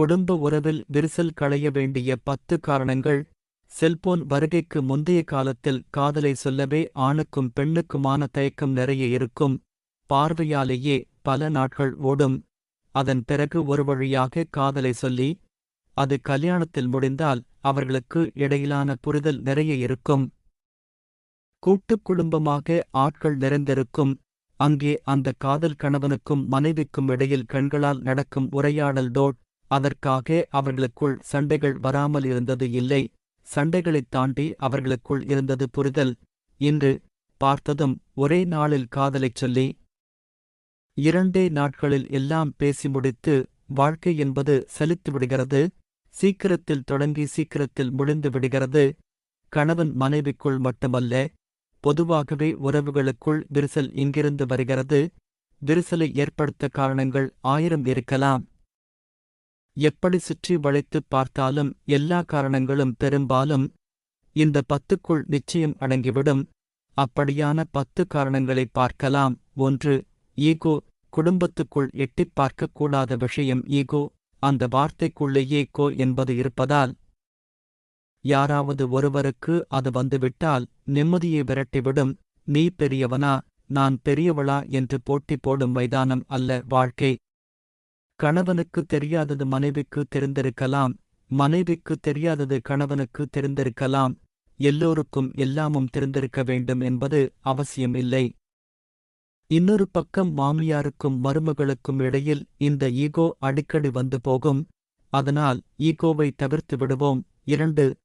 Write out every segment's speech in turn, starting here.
குடும்ப உறவில் விரிசல் களைய வேண்டிய பத்து காரணங்கள். செல்போன் வருகைக்கு முந்தைய காலத்தில் காதலை சொல்லவே ஆணுக்கும் பெண்ணுக்குமான தயக்கம் நிறைய இருக்கும். பார்வையாலேயே பல நாட்கள் ஓடும். அதன் பிறகு ஒரு வழியாக காதலை சொல்லி அது கல்யாணத்தில் முடிந்தால் அவர்களுக்கு இடையிலான புரிதல் நிறைய இருக்கும். கூட்டுக் குடும்பமாக ஆட்கள் நிறைந்திருக்கும். அங்கே அந்த காதல் கணவனுக்கும் மனைவிக்கும் இடையில் கண்களால் நடக்கும் உரையாடல் டோட் அதற்காக அவர்களுக்குள் சண்டைகள் வராமல் இருந்தது இல்லை. சண்டைகளைத் தாண்டி அவர்களுக்குள் இருந்தது புரிதல். இன்று பார்த்ததும் ஒரே நாளில் காதலைச் சொல்லி இரண்டே நாட்களில் எல்லாம் பேசி முடித்து வாழ்க்கை என்பது சலித்து விடுகிறது. சீக்கிரத்தில் தொடங்கி சீக்கிரத்தில் முடிந்து விடுகிறது. கணவன் மனைவிக்குள் மட்டுமல்ல பொதுவாகவே உறவுகளுக்குள் விரிசல் இங்கிருந்து வருகிறது. விரிசலை ஏற்படுத்த காரணங்கள் ஆயிரம் இருக்கலாம். எப்படி சுற்றி வளைத்துப் பார்த்தாலும் எல்லா காரணங்களும் பெரும்பாலும் இந்த பத்துக்குள் நிச்சயம் அடங்கிவிடும். அப்படியான பத்து காரணங்களை பார்க்கலாம். ஒன்று ஈகோ குடும்பத்துக்குள் எட்டிப் பார்க்கக்கூடாத விஷயம் ஈகோ அந்த வார்த்தைக்குள்ளேயே கோ என்பது இருப்பதால். யாராவது ஒருவருக்கு அது வந்துவிட்டால் நிம்மதியை விரட்டிவிடும். நீ பெரியவனா நான் பெரியவளா என்று போட்டி போடும் மைதானம் அல்ல வாழ்க்கை. கணவனுக்கு தெரியாதது மனைவிக்கு தெரிந்திருக்கலாம். மனைவிக்கு தெரியாதது கணவனுக்கு தெரிந்திருக்கலாம். எல்லோருக்கும் எல்லாமும் தெரிந்திருக்க வேண்டும் என்பது அவசியம் இல்லை. இன்னொரு பக்கம் மாமியாருக்கும் மருமகளுக்கும் இடையில் இந்த ஈகோ அடிக்கடி வந்து போகும். அதனால் ஈகோவை தவிர்த்து விடுவோம். இரண்டு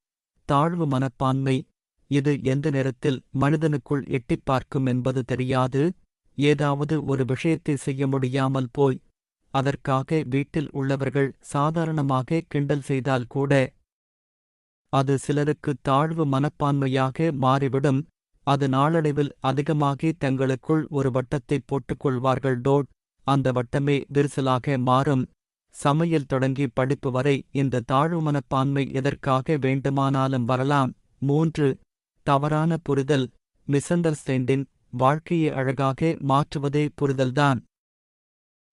தாழ்வு மனப்பான்மை. இது எந்த நேரத்தில் மனிதனுக்குள் எட்டிப் பார்க்கும் என்பது தெரியாது. ஏதாவது ஒரு விஷயத்தை செய்ய முடியாமல் போய் அதற்காக வீட்டில் உள்ளவர்கள் சாதாரணமாக கிண்டல் செய்தால் கூட அது சிலருக்கு தாழ்வு மனப்பான்மையாக மாறிவிடும். அது நாளடைவில் அதிகமாகி தங்களுக்குள் ஒரு வட்டத்தைப் போட்டுக்கொள்வார்கள். டோட் அந்த வட்டமே விரிசலாக மாறும். சமையல் தொடங்கி படிப்பு வரை இந்த தாழ்வு மனப்பான்மை எதற்காக வேண்டுமானாலும் வரலாம். மூன்று தவறான புரிதல் மிஸ்அண்டர்ஸ்டாண்டிங் வாழ்க்கையை அழகாக மாற்றுவதே புரிதல்தான்.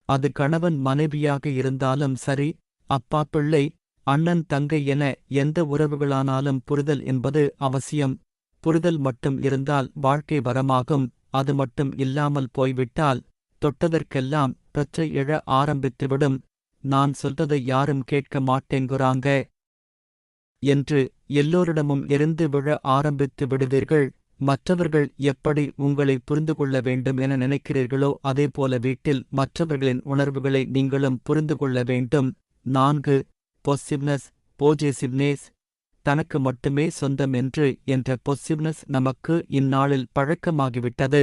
அது கணவன் மனைவியாக இருந்தாலும் சரி அப்பா பிள்ளை அண்ணன் தங்கை என எந்த உறவுகளானாலும் புரிதல் என்பது அவசியம். புரிதல் மட்டும் இருந்தால் வாழ்க்கை வரமாகும் அது மட்டும் இல்லாமல் போய்விட்டால் தொட்டதற்கெல்லாம் பிரச்சை எழ ஆரம்பித்துவிடும். நான் சொல்றதை யாரும் கேட்க மாட்டேங்குறாங்க. என்று எல்லோரிடமும் எரிந்து விழ ஆரம்பித்து விடுவீர்கள். மற்றவர்கள் எப்படி உங்களை புரிந்து கொள்ள வேண்டும் என நினைக்கிறீர்களோ அதேபோல வீட்டில் மற்றவர்களின் உணர்வுகளை நீங்களும் புரிந்து கொள்ள வேண்டும். நான்கு பொசிவ்னஸ் போஜேசிவ்னேஸ் தனக்கு மட்டுமே சொந்தம் என்று என்ற பொசிவ்னஸ் நமக்கு இந்நாளில் பழக்கமாகிவிட்டது.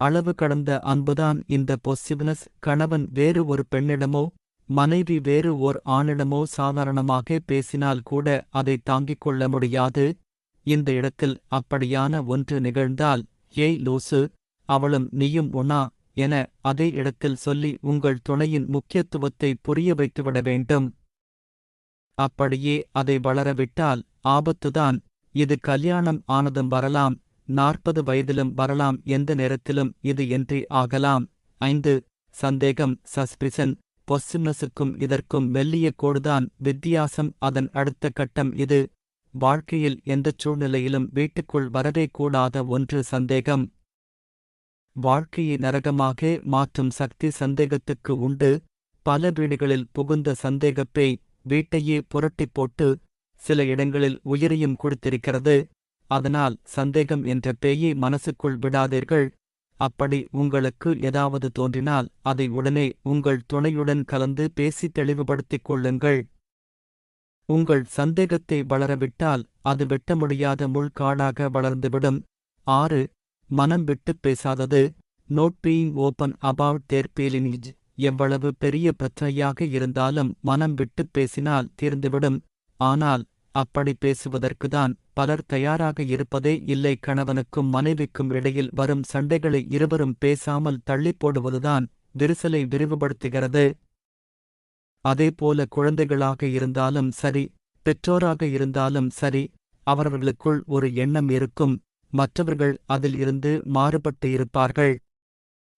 அளவு கடந்த அன்புதான் இந்த பொசிவ்னஸ் கணவன் வேறு ஒரு பெண்ணிடமோ மனைவி வேறு ஓர் ஆணிடமோ சாதாரணமாக பேசினால் கூட அதை தாங்கிக் கொள்ள முடியாது. இந்த இடத்தில் அப்படியான ஒன்று நிகழ்ந்தால் ஏய் லூசு அவளும் நீயும் ஒனா என அதே இடத்தில் சொல்லி உங்கள் துணையின் முக்கியத்துவத்தை புரிய வைத்துவிட வேண்டும். அப்படியே அதை வளரவிட்டால் ஆபத்துதான். இது கல்யாணம் ஆனதும் வரலாம் நாற்பது வயதிலும் வரலாம் எந்த நேரத்திலும் இது என்றே ஆகலாம். ஐந்து சந்தேகம் சஸ்பிரிசன் பொசிம்னஸுக்கும் இதற்கும் மெல்லிய கோடுதான் வித்தியாசம் அதன் அடுத்த கட்டம் இது. வாழ்க்கையில் எந்தச் சூழ்நிலையிலும் வீட்டுக்குள் வரவே கூடாத ஒன்று சந்தேகம். வாழ்க்கையை நரகமாக மாற்றும் சக்தி சந்தேகத்துக்கு உண்டு. பல வீடுகளில் புகுந்த சந்தேகப்பே வீட்டையே புரட்டிப் போட்டு சில இடங்களில் உயிரையும் கொடுத்திருக்கிறது. அதனால் சந்தேகம் என்ற பேயை மனசுக்குள் விடாதீர்கள். அப்படி உங்களுக்கு ஏதாவது தோன்றினால் அதை உடனே உங்கள் துணையுடன் கலந்து பேசி தெளிவுபடுத்திக் கொள்ளுங்கள். உங்கள் சந்தேகத்தை வளரவிட்டால் அது வெட்ட முடியாத முள்காடாக வளர்ந்துவிடும். ஆறு மனம் விட்டுப் பேசாதது. Not being open about their feelings எவ்வளவு பெரிய பிரச்சனையாக இருந்தாலும் மனம் விட்டுப் பேசினால் தீர்ந்துவிடும். ஆனால் அப்படி பேசுவதற்குதான் பலர் தயாராக இருப்பதே இல்லை. கணவனுக்கும் மனைவிக்கும் இடையில் வரும் சண்டைகளை இருவரும் பேசாமல் தள்ளிப் போடுவதுதான் விரிசலை விரிவுபடுத்துகிறது. அதேபோல குழந்தைகளாக இருந்தாலும் சரி பெற்றோராக இருந்தாலும் சரி அவரவர்களுக்குள் ஒரு எண்ணம் இருக்கும் மற்றவர்கள் அதில் இருந்து மாறுபட்டு இருப்பார்கள்.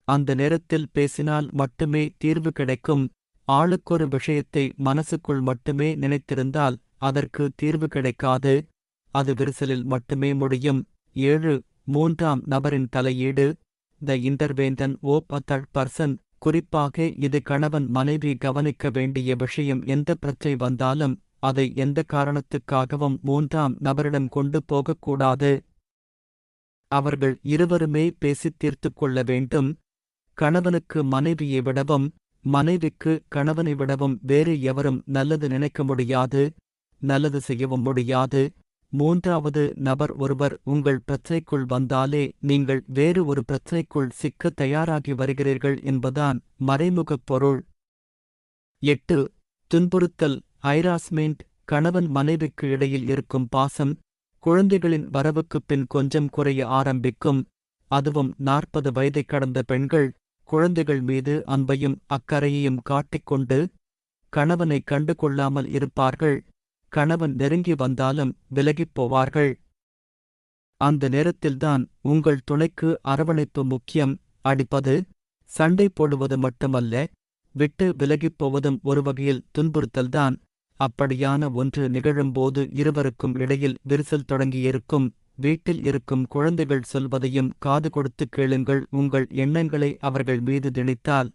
அந்த நேரத்தில் பேசினால் மட்டுமே தீர்வு கிடைக்கும். ஆளுக்கொரு விஷயத்தை மனசுக்குள் மட்டுமே நினைத்திருந்தால் அதற்கு தீர்வு கிடைக்காது. அது விரிசலில் மட்டுமே முடியும். ஏழு மூன்றாம் நபரின் தலையீடு. த இன்டர்வேந்தன் ஓ பத்தல் பர்சன் குறிப்பாக இது கணவன் மனைவி கவனிக்க வேண்டிய விஷயம் எந்த பிரச்சனை வந்தாலும் அதை எந்த காரணத்துக்காகவும் மூன்றாம் நபரிடம் கொண்டு போகக்கூடாது. அவர்கள் இருவருமே பேசித் தீர்த்துக் கொள்ள வேண்டும். கணவனுக்கு மனைவியை விடவும் மனைவிக்கு கணவனை விடவும் வேறு எவரும் நல்லது நினைக்க முடியாது. நல்லது செய்யவும் முடியாது. மூன்றாவது நபர் ஒருவர் உங்கள் பிரச்சனைக்குள் வந்தாலே நீங்கள் வேறு ஒரு பிரச்சனைக்குள் சிக்க தயாராகி வருகிறீர்கள் என்பதான் மறைமுகப் பொருள். எட்டு துன்புறுத்தல் ஐராஸ்மெண்ட் கணவன் மனைவிக்கு இடையில் இருக்கும் பாசம் குழந்தைகளின் வரவுக்குப் பின் கொஞ்சம் குறைய ஆரம்பிக்கும். அதுவும் நாற்பது வயதைக் கடந்த பெண்கள் குழந்தைகள் மீது அன்பையும் அக்கறையையும் காட்டிக்கொண்டு கணவனை கண்டு கொள்ளாமல் இருப்பார்கள். கணவன் நெருங்கி வந்தாலும் விலகிப் போவார்கள். அந்த நேரத்தில்தான் உங்கள் துணைக்கு அரவணைப்பு முக்கியம். அடிப்பது சண்டை போடுவது மட்டுமல்ல விட்டு விலகிப் போவதும் ஒரு வகையில் துன்புறுத்தல்தான். அப்படியான ஒன்று நிகழும்போது இருவருக்கும் இடையில் விரிசல் தொடங்கியிருக்கும் வீட்டில் இருக்கும் குழந்தைகள் சொல்வதையும் காது கொடுத்து கேளுங்கள். உங்கள் எண்ணங்களை அவர்கள் மீது திணித்தால்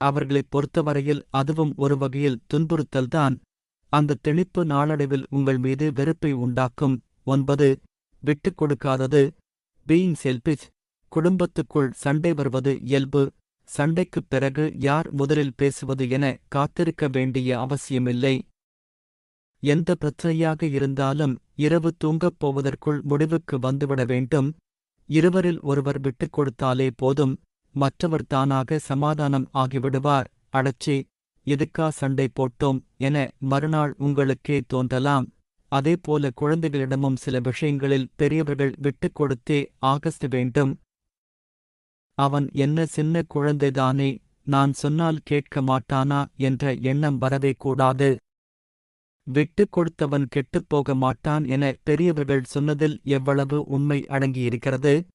அவர்களைப் பொறுத்தவரையில் அதுவும் ஒரு வகையில் துன்புறுத்தல்தான். அந்த தெளிப்பு நாளடைவில் உங்கள் மீது வெறுப்பை உண்டாக்கும். ஒன்பது விட்டுக் கொடுக்காதது. பீயிங் செல்பிச் குடும்பத்துக்குள் சண்டை வருவது இயல்பு. சண்டைக்குப் பிறகு யார் முதலில் பேசுவது என காத்திருக்க வேண்டிய அவசியமில்லை. எந்த பிரச்சனையாக இருந்தாலும் இரவு தூங்கப் போவதற்குள் முடிவுக்கு வந்துவிட வேண்டும். இருவரில் ஒருவர் விட்டுக் கொடுத்தாலே போதும். மற்றவர் தானாக சமாதானம் ஆகிவிடுவார். அடச்சி. எதுக்கா சண்டை போட்டோம் என மறுநாள் உங்களுக்கே தோன்றலாம். அதேபோல குழந்தைகளிடமும் சில விஷயங்களில் பெரியவர்கள் விட்டுக் கொடுத்தே ஆகஸ்ட் வேண்டும். அவன் என்ன சின்ன குழந்தைதானே நான் சொன்னால் கேட்க மாட்டானா என்ற எண்ணம் வரவே கூடாது. விட்டுக் கொடுத்தவன் கெட்டுப்போக மாட்டான் என பெரியவர்கள் சொன்னதில் எவ்வளவு உண்மை அடங்கியிருக்கிறது?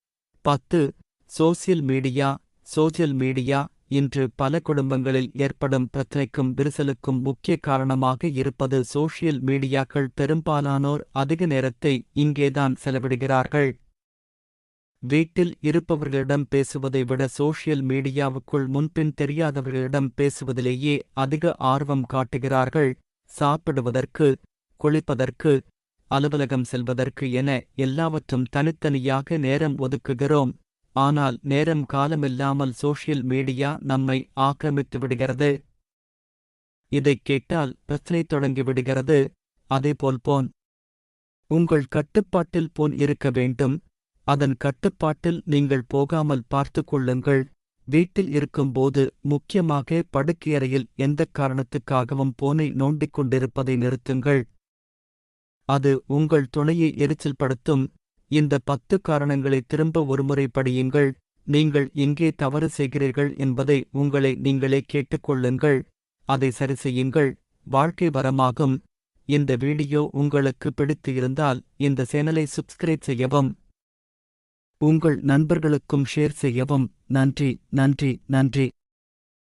பத்து சோசியல் மீடியா சோசியல் மீடியா இன்று பல குடும்பங்களில் ஏற்படும் பிரச்சினைக்கும் விரிசலுக்கும் முக்கிய காரணமாக இருப்பது சோஷியல் மீடியாக்கள் பெரும்பாலானோர் அதிக நேரத்தை இங்கேதான் செலவிடுகிறார்கள். வீட்டில் இருப்பவர்களிடம் பேசுவதை விட சோஷியல் மீடியாவுக்குள் முன்பின் தெரியாதவர்களிடம் பேசுவதிலேயே அதிக ஆர்வம் காட்டுகிறார்கள். சாப்பிடுவதற்கு குளிப்பதற்கு அலுவலகம் செல்வதற்கு என எல்லாவற்றும் தனித்தனியாக நேரம் ஒதுக்குகிறோம். ஆனால் நேரம் காலமில்லாமல் சோஷியல் மீடியா நம்மை ஆக்கிரமித்து விடுகிறது இதைக் கேட்டால் பிரச்சனை தொடங்கி விடுகிறது அதேபோல் போன். உங்கள் கட்டுப்பாட்டில் போன் இருக்க வேண்டும். அதன் கட்டுப்பாட்டில் நீங்கள் போகாமல் பார்த்து கொள்ளுங்கள். வீட்டில் இருக்கும்போது முக்கியமாக படுக்கையறையில் எந்தக் காரணத்துக்காகவும் போனை நோண்டிக் கொண்டிருப்பதை நிறுத்துங்கள். அது உங்கள் துணையை எரிச்சல்படுத்தும். இந்த பத்து காரணங்களை திரும்ப ஒருமுறை படியுங்கள். நீங்கள் எங்கே தவறு செய்கிறீர்கள் என்பதை உங்களை நீங்களே கேட்டுக்கொள்ளுங்கள். அதை சரி செய்யுங்கள் வாழ்க்கை வரமாகும். இந்த வீடியோ உங்களுக்கு பிடித்து இருந்தால் இந்த சேனலை சப்ஸ்கிரைப் செய்யவும். உங்கள் நண்பர்களுக்கும் ஷேர் செய்யவும். நன்றி நன்றி நன்றி.